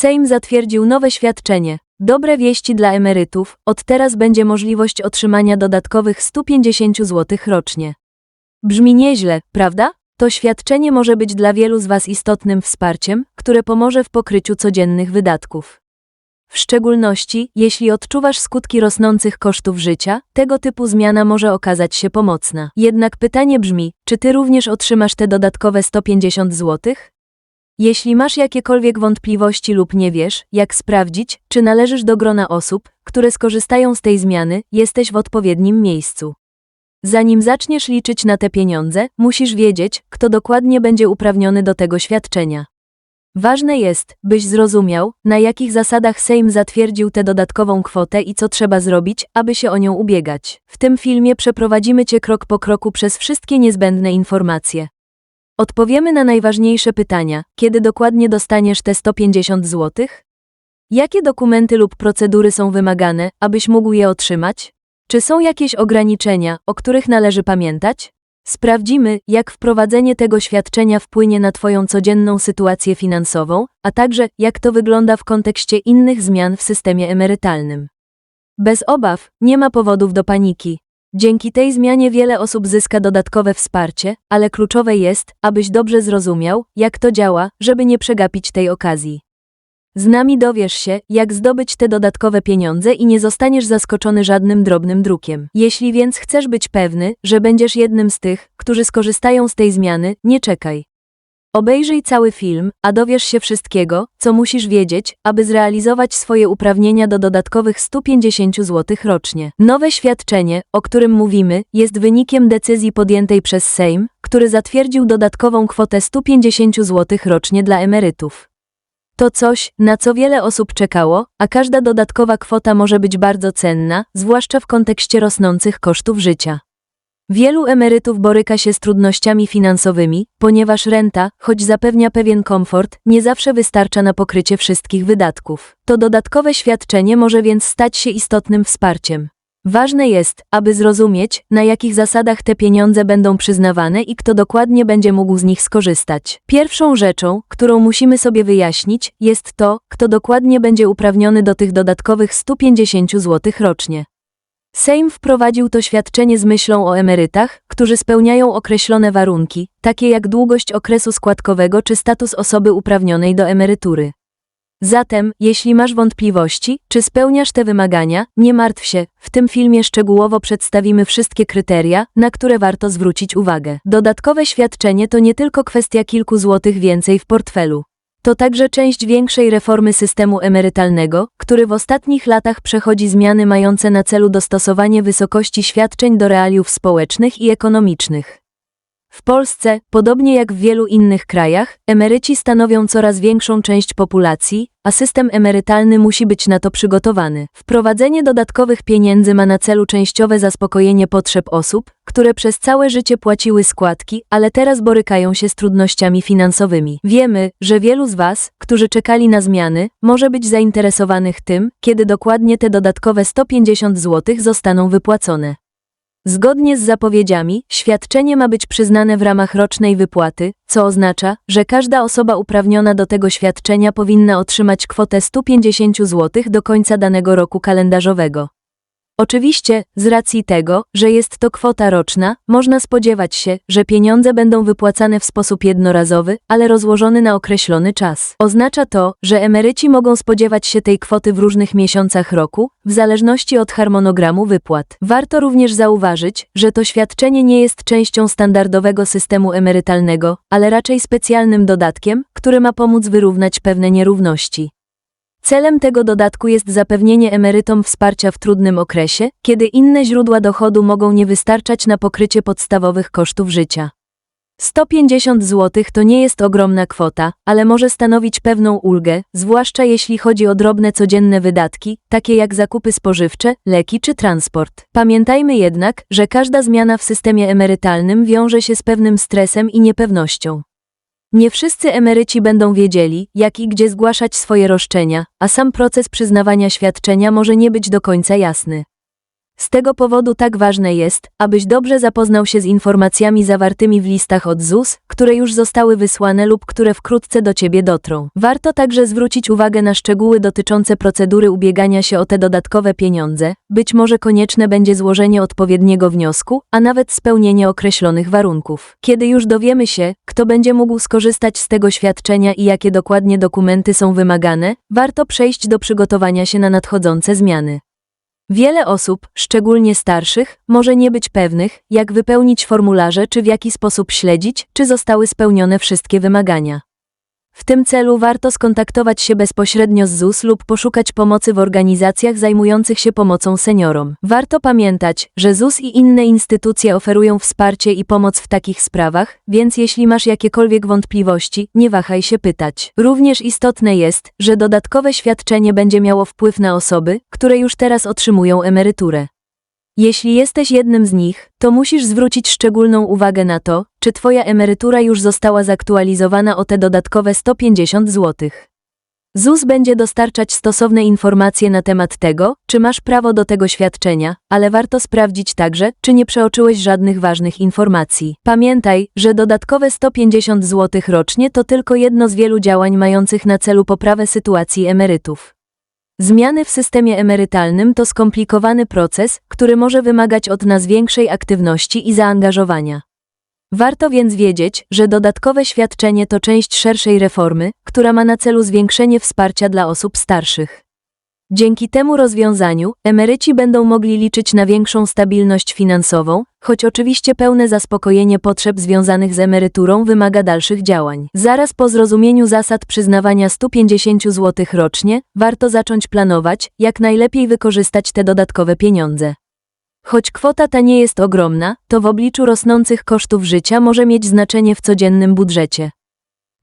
Sejm zatwierdził nowe świadczenie. Dobre wieści dla emerytów. Od teraz będzie możliwość otrzymania dodatkowych 150 zł rocznie. Brzmi nieźle, prawda? To świadczenie może być dla wielu z Was istotnym wsparciem, które pomoże w pokryciu codziennych wydatków. W szczególności, jeśli odczuwasz skutki rosnących kosztów życia, tego typu zmiana może okazać się pomocna. Jednak pytanie brzmi, czy Ty również otrzymasz te dodatkowe 150 zł? Jeśli masz jakiekolwiek wątpliwości lub nie wiesz, jak sprawdzić, czy należysz do grona osób, które skorzystają z tej zmiany, jesteś w odpowiednim miejscu. Zanim zaczniesz liczyć na te pieniądze, musisz wiedzieć, kto dokładnie będzie uprawniony do tego świadczenia. Ważne jest, byś zrozumiał, na jakich zasadach Sejm zatwierdził tę dodatkową kwotę i co trzeba zrobić, aby się o nią ubiegać. W tym filmie przeprowadzimy Cię krok po kroku przez wszystkie niezbędne informacje. Odpowiemy na najważniejsze pytania: kiedy dokładnie dostaniesz te 150 zł? Jakie dokumenty lub procedury są wymagane, abyś mógł je otrzymać? Czy są jakieś ograniczenia, o których należy pamiętać? Sprawdzimy, jak wprowadzenie tego świadczenia wpłynie na Twoją codzienną sytuację finansową, a także jak to wygląda w kontekście innych zmian w systemie emerytalnym. Bez obaw, nie ma powodów do paniki. Dzięki tej zmianie wiele osób zyska dodatkowe wsparcie, ale kluczowe jest, abyś dobrze zrozumiał, jak to działa, żeby nie przegapić tej okazji. Z nami dowiesz się, jak zdobyć te dodatkowe pieniądze i nie zostaniesz zaskoczony żadnym drobnym drukiem. Jeśli więc chcesz być pewny, że będziesz jednym z tych, którzy skorzystają z tej zmiany, nie czekaj. Obejrzyj cały film, a dowiesz się wszystkiego, co musisz wiedzieć, aby zrealizować swoje uprawnienia do dodatkowych 150 zł rocznie. Nowe świadczenie, o którym mówimy, jest wynikiem decyzji podjętej przez Sejm, który zatwierdził dodatkową kwotę 150 zł rocznie dla emerytów. To coś, na co wiele osób czekało, a każda dodatkowa kwota może być bardzo cenna, zwłaszcza w kontekście rosnących kosztów życia. Wielu emerytów boryka się z trudnościami finansowymi, ponieważ renta, choć zapewnia pewien komfort, nie zawsze wystarcza na pokrycie wszystkich wydatków. To dodatkowe świadczenie może więc stać się istotnym wsparciem. Ważne jest, aby zrozumieć, na jakich zasadach te pieniądze będą przyznawane i kto dokładnie będzie mógł z nich skorzystać. Pierwszą rzeczą, którą musimy sobie wyjaśnić, jest to, kto dokładnie będzie uprawniony do tych dodatkowych 150 zł rocznie. Sejm wprowadził to świadczenie z myślą o emerytach, którzy spełniają określone warunki, takie jak długość okresu składkowego czy status osoby uprawnionej do emerytury. Zatem, jeśli masz wątpliwości, czy spełniasz te wymagania, nie martw się, w tym filmie szczegółowo przedstawimy wszystkie kryteria, na które warto zwrócić uwagę. Dodatkowe świadczenie to nie tylko kwestia kilku złotych więcej w portfelu. To także część większej reformy systemu emerytalnego, który w ostatnich latach przechodzi zmiany mające na celu dostosowanie wysokości świadczeń do realiów społecznych i ekonomicznych. W Polsce, podobnie jak w wielu innych krajach, emeryci stanowią coraz większą część populacji, a system emerytalny musi być na to przygotowany. Wprowadzenie dodatkowych pieniędzy ma na celu częściowe zaspokojenie potrzeb osób, które przez całe życie płaciły składki, ale teraz borykają się z trudnościami finansowymi. Wiemy, że wielu z Was, którzy czekali na zmiany, może być zainteresowanych tym, kiedy dokładnie te dodatkowe 150 zł zostaną wypłacone. Zgodnie z zapowiedziami, świadczenie ma być przyznane w ramach rocznej wypłaty, co oznacza, że każda osoba uprawniona do tego świadczenia powinna otrzymać kwotę 150 zł do końca danego roku kalendarzowego. Oczywiście, z racji tego, że jest to kwota roczna, można spodziewać się, że pieniądze będą wypłacane w sposób jednorazowy, ale rozłożony na określony czas. Oznacza to, że emeryci mogą spodziewać się tej kwoty w różnych miesiącach roku, w zależności od harmonogramu wypłat. Warto również zauważyć, że to świadczenie nie jest częścią standardowego systemu emerytalnego, ale raczej specjalnym dodatkiem, który ma pomóc wyrównać pewne nierówności. Celem tego dodatku jest zapewnienie emerytom wsparcia w trudnym okresie, kiedy inne źródła dochodu mogą nie wystarczać na pokrycie podstawowych kosztów życia. 150 zł to nie jest ogromna kwota, ale może stanowić pewną ulgę, zwłaszcza jeśli chodzi o drobne codzienne wydatki, takie jak zakupy spożywcze, leki czy transport. Pamiętajmy jednak, że każda zmiana w systemie emerytalnym wiąże się z pewnym stresem i niepewnością. Nie wszyscy emeryci będą wiedzieli, jak i gdzie zgłaszać swoje roszczenia, a sam proces przyznawania świadczenia może nie być do końca jasny. Z tego powodu tak ważne jest, abyś dobrze zapoznał się z informacjami zawartymi w listach od ZUS, które już zostały wysłane lub które wkrótce do Ciebie dotrą. Warto także zwrócić uwagę na szczegóły dotyczące procedury ubiegania się o te dodatkowe pieniądze. Być może konieczne będzie złożenie odpowiedniego wniosku, a nawet spełnienie określonych warunków. Kiedy już dowiemy się, kto będzie mógł skorzystać z tego świadczenia i jakie dokładnie dokumenty są wymagane, warto przejść do przygotowania się na nadchodzące zmiany. Wiele osób, szczególnie starszych, może nie być pewnych, jak wypełnić formularze czy w jaki sposób śledzić, czy zostały spełnione wszystkie wymagania. W tym celu warto skontaktować się bezpośrednio z ZUS lub poszukać pomocy w organizacjach zajmujących się pomocą seniorom. Warto pamiętać, że ZUS i inne instytucje oferują wsparcie i pomoc w takich sprawach, więc jeśli masz jakiekolwiek wątpliwości, nie wahaj się pytać. Również istotne jest, że dodatkowe świadczenie będzie miało wpływ na osoby, które już teraz otrzymują emeryturę. Jeśli jesteś jednym z nich, to musisz zwrócić szczególną uwagę na to, czy Twoja emerytura już została zaktualizowana o te dodatkowe 150 zł. ZUS będzie dostarczać stosowne informacje na temat tego, czy masz prawo do tego świadczenia, ale warto sprawdzić także, czy nie przeoczyłeś żadnych ważnych informacji. Pamiętaj, że dodatkowe 150 zł rocznie to tylko jedno z wielu działań mających na celu poprawę sytuacji emerytów. Zmiany w systemie emerytalnym to skomplikowany proces, który może wymagać od nas większej aktywności i zaangażowania. Warto więc wiedzieć, że dodatkowe świadczenie to część szerszej reformy, która ma na celu zwiększenie wsparcia dla osób starszych. Dzięki temu rozwiązaniu emeryci będą mogli liczyć na większą stabilność finansową, choć oczywiście pełne zaspokojenie potrzeb związanych z emeryturą wymaga dalszych działań. Zaraz po zrozumieniu zasad przyznawania 150 zł rocznie, warto zacząć planować, jak najlepiej wykorzystać te dodatkowe pieniądze. Choć kwota ta nie jest ogromna, to w obliczu rosnących kosztów życia może mieć znaczenie w codziennym budżecie.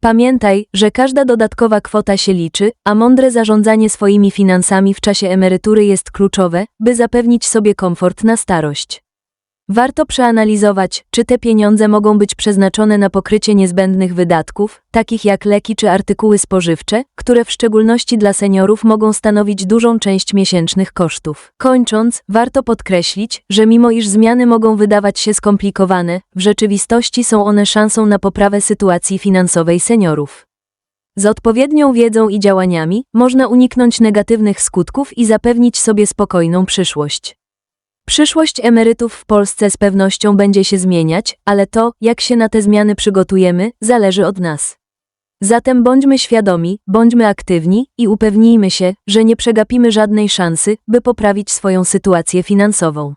Pamiętaj, że każda dodatkowa kwota się liczy, a mądre zarządzanie swoimi finansami w czasie emerytury jest kluczowe, by zapewnić sobie komfort na starość. Warto przeanalizować, czy te pieniądze mogą być przeznaczone na pokrycie niezbędnych wydatków, takich jak leki czy artykuły spożywcze, które w szczególności dla seniorów mogą stanowić dużą część miesięcznych kosztów. Kończąc, warto podkreślić, że mimo iż zmiany mogą wydawać się skomplikowane, w rzeczywistości są one szansą na poprawę sytuacji finansowej seniorów. Z odpowiednią wiedzą i działaniami można uniknąć negatywnych skutków i zapewnić sobie spokojną przyszłość. Przyszłość emerytów w Polsce z pewnością będzie się zmieniać, ale to, jak się na te zmiany przygotujemy, zależy od nas. Zatem bądźmy świadomi, bądźmy aktywni i upewnijmy się, że nie przegapimy żadnej szansy, by poprawić swoją sytuację finansową.